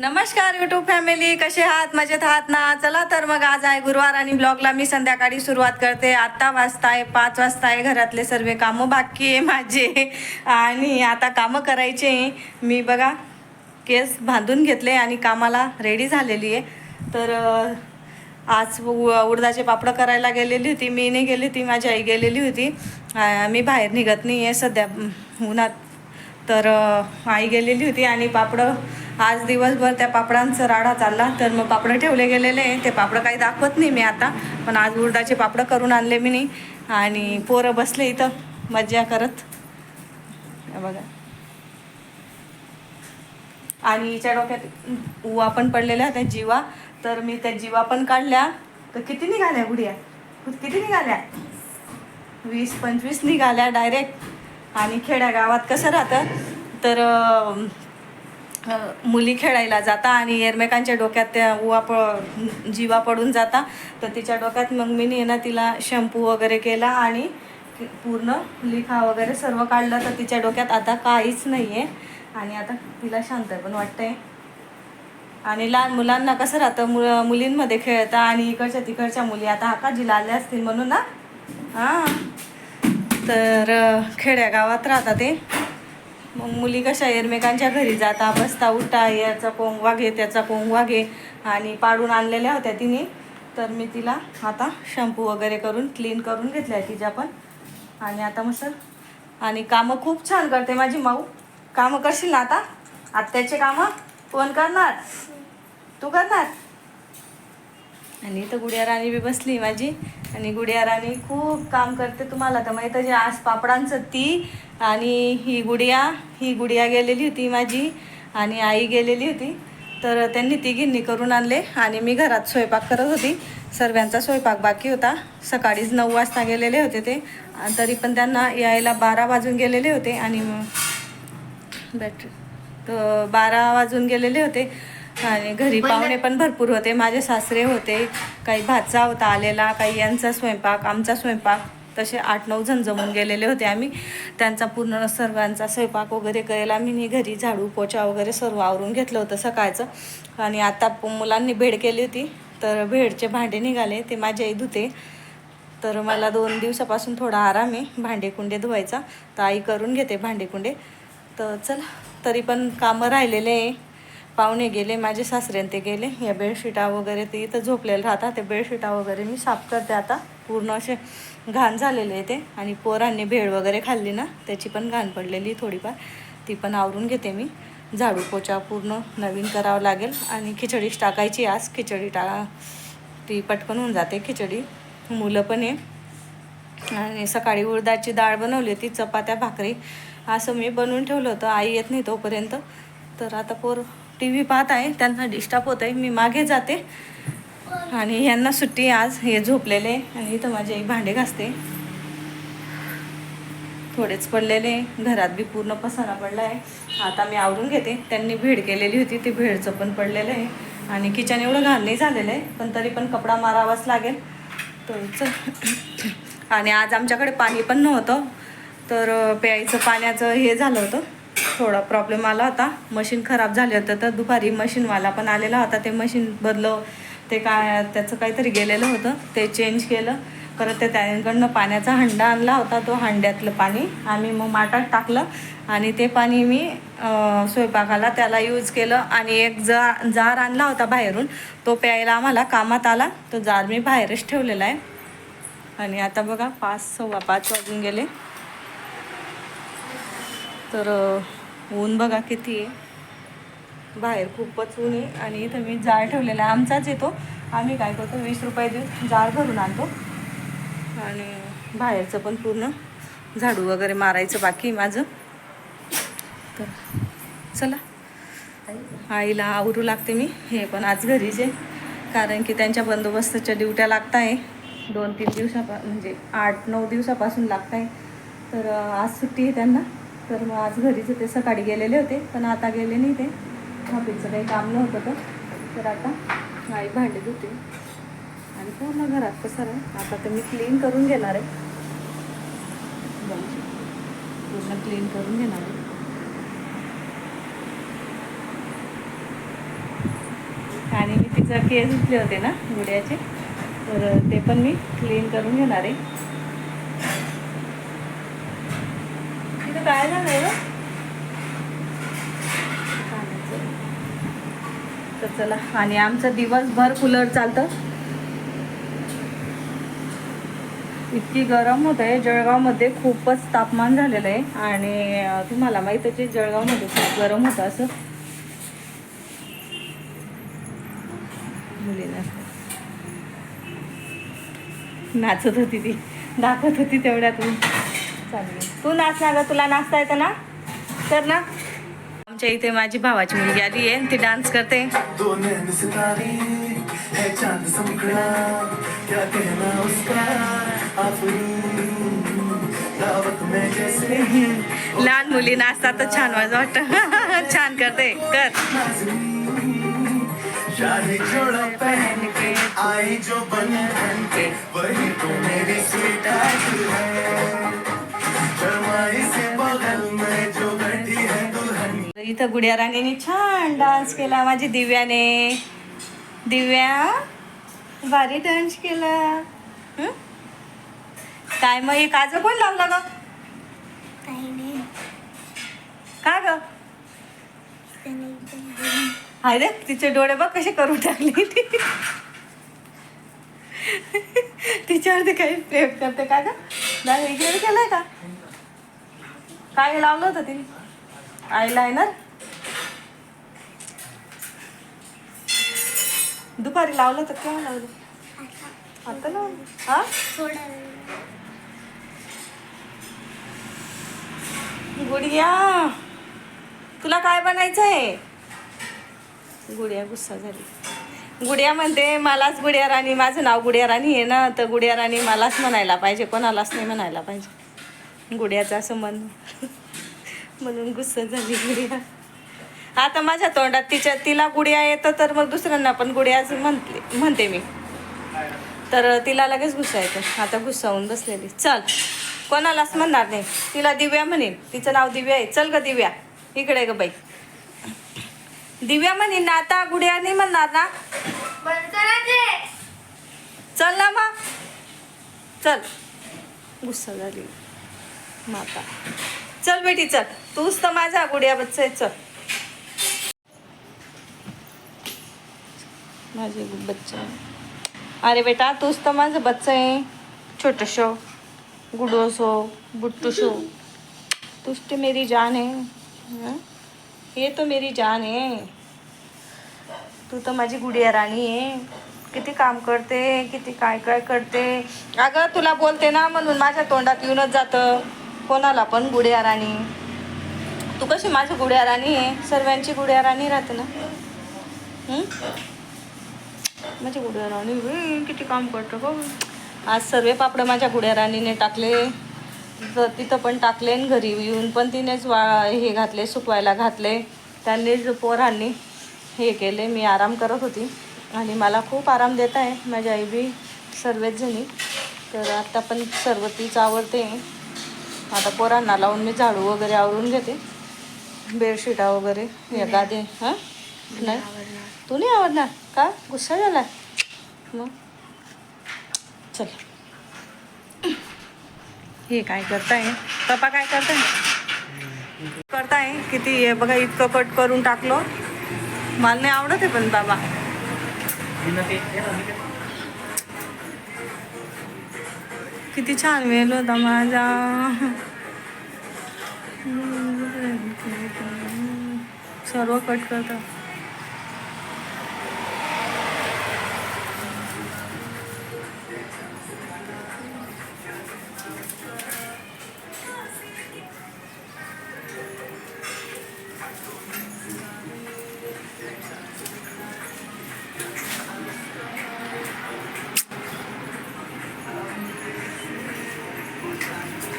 नमस्कार YouTube family कसे आहात? मजेत आहात ना? चला तर मग आज आहे गुरुवार आणि ब्लॉगला मी संध्याकाळी सुरुवात करते. आत्ता वाजता आहे पाच वाजता आहे घरातले सर्व कामं बाकी आहे माझे. आणि आता कामं करायचे मी बघा केस बांधून घेतले आणि कामाला रेडी झालेली आहे. तर आज उ- उडदाचे पापडं करायला गेलेली होती. मी नाही गेली होती माझी आई गेलेली होती. मी बाहेर निघत नाही आहे सध्या. उन्हात तर आई गेलेली होती आणि पापडं आज दिवसभर त्या पापडांचा राडा चालला. तर मग पापडं ठेवले गेलेले आहे. ते पापडं काही दाखवत नाही मी आता. पण आज उडदाचे पापडं करून आणले मी नाही आणि पोरं बसले इथं. मज्जा करत. बघा. आणि हिच्या डोक्यात उवा पण पडलेल्या होत्या जीवा. तर मी त्या जीवा पण काढल्या. तर किती निघाल्या गुडिया? किती निघाल्या? वीस पंचवीस निघाल्या डायरेक्ट आणि खेड्या गावात कसं राहतं? तर मुली खेळायला जाता आणि एकमेकांच्या डोक्यात त्या उवा प जीवा पडून जाता. तर तिच्या डोक्यात मग मी ना तिला शॅम्पू वगैरे केला आणि पूर्ण लिखा वगैरे सर्व काढलं. तर तिच्या डोक्यात आता काहीच नाही आहे आणि आता तिला शांत पण वाटतंय. आणि लहान मुलांना कसं राहतं? मुल मुलींमध्ये खेळता आणि इकडच्या तिकडच्या मुली. आता आकाजीला आल्या असतील म्हणून ना? हां. तर खेड्या खेड्यागावात राहतात ते. मग मुली कशा एकमेकांच्या घरी जाता बसता उठता याचा कोंगवा घे त्याचा कोंगवा घे आणि पाडून आणलेल्या होत्या तिने. तर मी तिला आता शॅम्पू वगैरे करून क्लीन करून घेतल्या तिच्या पण. आणि आता मग सर आणि कामं खूप छान करते माझी माऊ. कामं करशील ना आता? आत्याचे कामं कोण करणार? तू करणार? आणि इथं गुडिया राणी बी बसली माझी. आणि गुडिया राणी खूप काम करते तुम्हाला तर माहीत जे आज पापडांचं ती आणि ही गुडिया ही गुडिया गेलेली होती माझी आणि आई गेलेली होती. तर त्यांनी तिघींनी करून आणले आणि मी घरात स्वयंपाक करत होती. सर्वांचा स्वयंपाक बाकी होता. सकाळीच नऊ वाजता गेलेले होते ते. तरी पण त्यांना यायला बारा वाजून गेलेले होते आणि बॅटरी तर बारा वाजून गेलेले होते. आणि घरी पाहुणे पण भरपूर होते. माझे सासरे होते. काही भाचा होता आलेला काही यांचा स्वयंपाक आमचा स्वयंपाक. तसे आठ नऊ जण जमून गेलेले होते आम्ही. त्यांचा पूर्ण सर्वांचा स्वयंपाक वगैरे मी नी घरी झाडू पोचा वगैरे सर्व आवरून घेतलं होतं सकाळचं. आणि आता मुलांनी भेड केली होती. तर भेडचे भांडे निघाले. ते माझी आई धुते. तर मला दोन दिवसापासून थोडा आराम आहे. भांडे कुंडे धुवायचा. तर आई करून घेते भांडे कुंडे. तर चला तरी पण कामं राहिलेले आहे. पाहुणे गेले माझे सासरे ते गेले. या बेडशिटा वगैरे ते इथं झोपलेले राहतात. ते बेडशिटा वगैरे मी साफ करते आता. पूर्ण असे घाण झालेले आहे ते. आणि पोरांनी भेळ वगैरे खाल्ली ना त्याची पण घाण पडलेली थोडीफार. ती पण आवरून घेते मी. झाडू पोचा पूर्ण नवीन करावं लागेल. आणि खिचडीच टाकायची आज. खिचडी टा ती पटकन होऊन जाते खिचडी. मुलं पण आहे. आणि सकाळी उडदाची डाळ बनवली होती चपात्या भाकरी. असं मी बनवून ठेवलं होतं. आई येत नाही तोपर्यंत. तर आता पोर टी व्ही पाहत आहे त्यांना डिस्टर्ब होत आहे मी मागे जाते. आणि यांना सुट्टी आज हे झोपलेले आणि इथं माझी आई भांडे घासते. थोडेच पडलेले घरात बी पूर्ण पसारा पडला आहे आता मी आवरून घेते. त्यांनी भेड केलेली होती ते भेडचं पण पडलेलं आहे. आणि किचन एवढं घाण नाही झालेलं आहे पण तरी पण कपडा मारावाच लागेल. तर आणि आज आमच्याकडे पाणी पण नव्हतं. तर प्यायचं पाण्याचं हे झालं होतं. थोडा प्रॉब्लेम आला होता. मशीन खराब झाले होतं तर दुपारी मशीनवाला पण आलेला होता. ते मशीन बदलं ते काय त्याचं काहीतरी गेलेलं होतं. ते चेंज केलं. परत ते त्यांकडनं पाण्याचा हंडा आणला होता तो हंड्यातलं पाणी. आम्ही मग माटात टाकलं आणि ते पाणी मी स्वयंपाकाला त्याला यूज केलं आणि एक जा जार आणला होता बाहेरून. तो प्यायला आम्हाला कामात आला. तो जार मी बाहेरच ठेवलेला आहे. आणि आता बघा पाच सव्वा पाच वाजून गेले. तर ऊन बघा किती आहे. बाहेर खूपच ऊन आहे आणि इथं मी जाळ ठेवलेला आहे. आमचाच येतो. आम्ही काय करतो वीस रुपये देऊन जाळ भरून आणतो. आणि बाहेरचं पण पूर्ण झाडू वगैरे मारायचं बाकी माझं. तर चला. आईला आवरू लागते मी. हे पण आज घरीच आहे. कारण की त्यांच्या बंदोबस्ताच्या ड्युट्या लागत आहे. दोन तीन दिवसापा म्हणजे आठ नऊ दिवसापासून लागत आहे. तर आज सुट्टी आहे त्यांना. तर मग आज घरीच होते सकाळी गेलेले होते पण आता गेले नाही ते. ऑफिसचं काही काम नव्हतं तर. तर आता आई भांडे धुते. आणि पूर्ण घरात कसं आहे. आता तर मी क्लीन करून घेणार आहे. पूर्ण क्लीन करून घेणार आहे. आणि मी तिचं केस धुतले होते ना गुड्याचे तर ते पण मी क्लीन करून घेणार आहे. काय झालं आहे तर चला आणि आमचं दिवसभर कूलर चालतं. इतकी गरम होत आहे. जळगावमध्ये खूपच तापमान झालेलं आहे. आणि तुम्हाला माहीत आहे जळगावमध्ये खूप गरम होतं असं. मुलीला नाचत होती ती. दाखवत होती तेवढ्यातून. तू नाच ना ग तुला नाचता येतं ना? तर ना? आमच्या इथे माझी भावाची मुलगी आली आहे ती डान्स करते. लहान मुली नाचतात तर छान मजा वाटतं. छान करते कर. नाज़नीन, शादी जोड़ा पहन के आई जो बंधन के वही तो मेरी स्वीट है. इथं गुड्या रांगेने छान डान्स केला माझी दिव्याने. दिव्या भारी डान्स केला. काय मग हे काज कोण लावला ग? का ग? हाय रे तिचे डोळे बघ कसे करून टाकले ती तिच्यावरती काही प्रेम करते का ग? केलंय का? काय लावलं होतं तिने? आय लायनर दुपारी लावलं तर केव्हा लावलं? आता लावलं. हा? गुडिया तुला काय बनायचं आहे गुडिया गुस्सा झाली. गुडिया म्हणते मलाच गुडिया राणी माझं नाव गुडिया राणी आहे ना तर गुडिया राणी मलाच म्हणायला पाहिजे कोणालाच नाही म्हणायला पाहिजे. गुड्याचा असं मन म्हणून गुस्सा झाली गुडिया आता माझ्या तोंडात तिच्या तिला गुडिया येतं तर मग दुसऱ्यांना पण गुडियाच म्हणते म्हणते मी. तर तिला लगेच गुस्सा येतो. आता गुस्सावून बसलेली. चल कोणालाच म्हणणार नाही. तिला दिव्या म्हणेन. तिचं नाव दिव्या आहे. चल ग दिव्या. इकडे ग बाई. दिव्या म्हणेन ना आता गुडिया नाही म्हणणार ना? चल ना मग. चल. गुस्सा झाली. माता. चल बेटी चल. तूच तर माझा गुडिया बच्चा आहे चल. माझे बच्चा अरे बेटा तूच तर माझं बच्चा आहे. छोटसो गुडोसो बुट्टूसो तूच तो मेरी जान आहे. हे? तो मेरी जान आहे. तू तर माझी गुडिया राणी आहे. किती काम करते किती काय काय करते. अगं तुला बोलते ना म्हणून माझ्या तोंडात येऊनच जातं. कोणाला पण गुडिया राणी तू कशी माझी गुडिया राणी आहे? सर्वांची गुडिया राणी राहते ना? माझी गुड्या राणी किती काम करतो गं आज सर्व पापड माझ्या गुड्या राणीने टाकले. तर तिथं पण टाकले आणि घरी येऊन पण तिनेच वा हे घातले सुकवायला घातले. त्यांनीच पोरांनी हे केले मी आराम करत होती. आणि मला खूप आराम देत आहे माझ्या आई बी सर्वच जणी. तर आत्ता पण सर्व तीच आवडते. आता पोरांना लावून मी झाडू वगैरे आवरून घेते. बेडशीटा वगैरे हे गादे हां? नाही? तू नाही आवडणार का? गुस्सा झाला? मग? चल. हे काय करताय? पप्पा काय करताय? करताय? किती हे बघा इतकं कट करून टाकलो. मला नाही आवडत आहे पण बाबा. किती छान वेल होता माझा. सर्व कट करतात.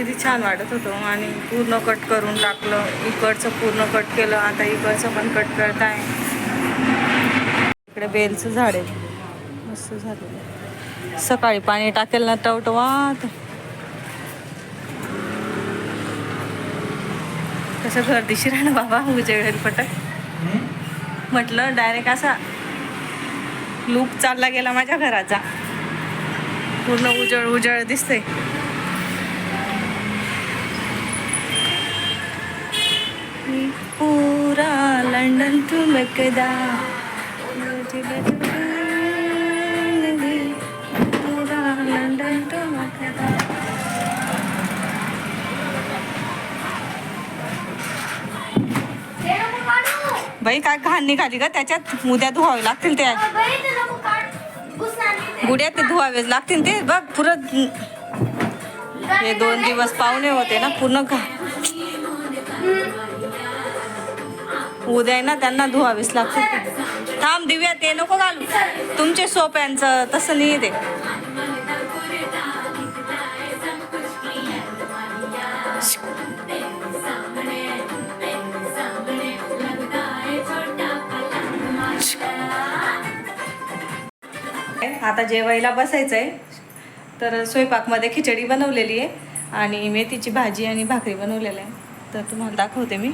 किती छान वाटत होतं. आणि पूर्ण कट करून टाकलं. इकडचं पूर्ण कट केलं. आता इकडचं पण कट करत आहे इकडे बेलचं झाड आहे. मस्त झालेलं सकाळी पाणी टाकेल ना टवटवात. कसं घर दिशी राहिलं बाबा उजेड पटक म्हटलं डायरेक्ट असा लूक चालला गेला माझ्या घराचा. पूर्ण उजळ उजळ दिसते पूरा लंडन ठुमकदा पूरा लंडन ठुमकदा बाई काय घाण निघाली का त्याच्यात? उद्या धुवावे लागतील त्या गुड्यात ते. गुड्या ते धुवावेच लागतील ते. बघ पुरं हे दोन दिवस पाहुणे होते ना पूर्ण घा उद्या आहे ना त्यांना धुवावीच लागते थांब दिव्या ते नको घालू. तुमचे सोप्यांचं तसं नाही ते. आता जेवायला बसायचं आहे तर स्वयंपाकमध्ये खिचडी बनवलेली आहे आणि मेथीची भाजी आणि भाकरी बनवलेल्या आहे तर तुम्हाला दाखवते मी.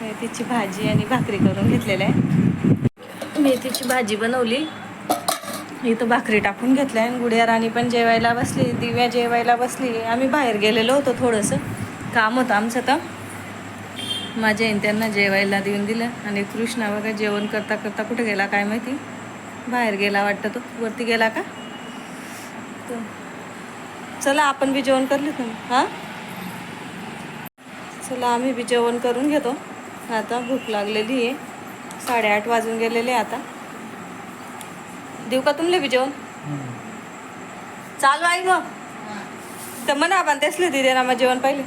मेथीची भाजी आणि भाकरी करून घेतलेल्या आहे. मेथीची भाजी बनवली. इथं भाकरी टाकून घेतल्या आणि गुडिया राणी पण जेवायला बसली दिव्या जेवायला बसली. आम्ही बाहेर गेलेलो होतो थोडंसं. काम होतं आमचं तर. माझ्या आईने त्यांना जेवायला देऊन दिलं आणि कृष्णा बघा जेवण करता करता कुठे गेला काय माहिती? बाहेर गेला वाटतं तो. वरती गेला का? तर चला आपण बी जेवण करले तुम्ही हां? चला आम्ही बी जेवण करून घेतो. आता भूक लागलेली आहे. साडेआठ वाजून गेलेले आता. देऊ का तुमले बी जेवण? चालू आहे मग तर म्हणा आपण तेसले दिले ना मग जेवण पाहिले.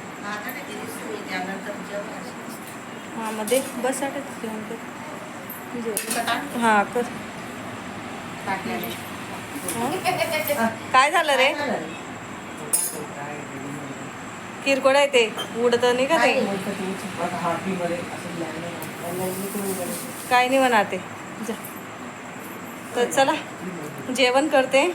हां मग दे. बस जेवण कर. जेवण. हां कर? काय झालं रे? किरकोळ आहे ते. उडत नाही का ते? काय नाही म्हणा ते जा. तर चला जेवण करते.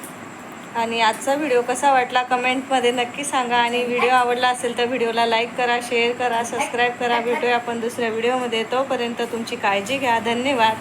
आणि आजचा व्हिडिओ कसा वाटला कमेंटमध्ये नक्की सांगा. आणि व्हिडिओ आवडला असेल तर व्हिडिओला लाईक करा शेअर करा सबस्क्राईब करा. भेटूया आपण दुसऱ्या व्हिडिओमध्ये तोपर्यंत तुमची काळजी घ्या. धन्यवाद.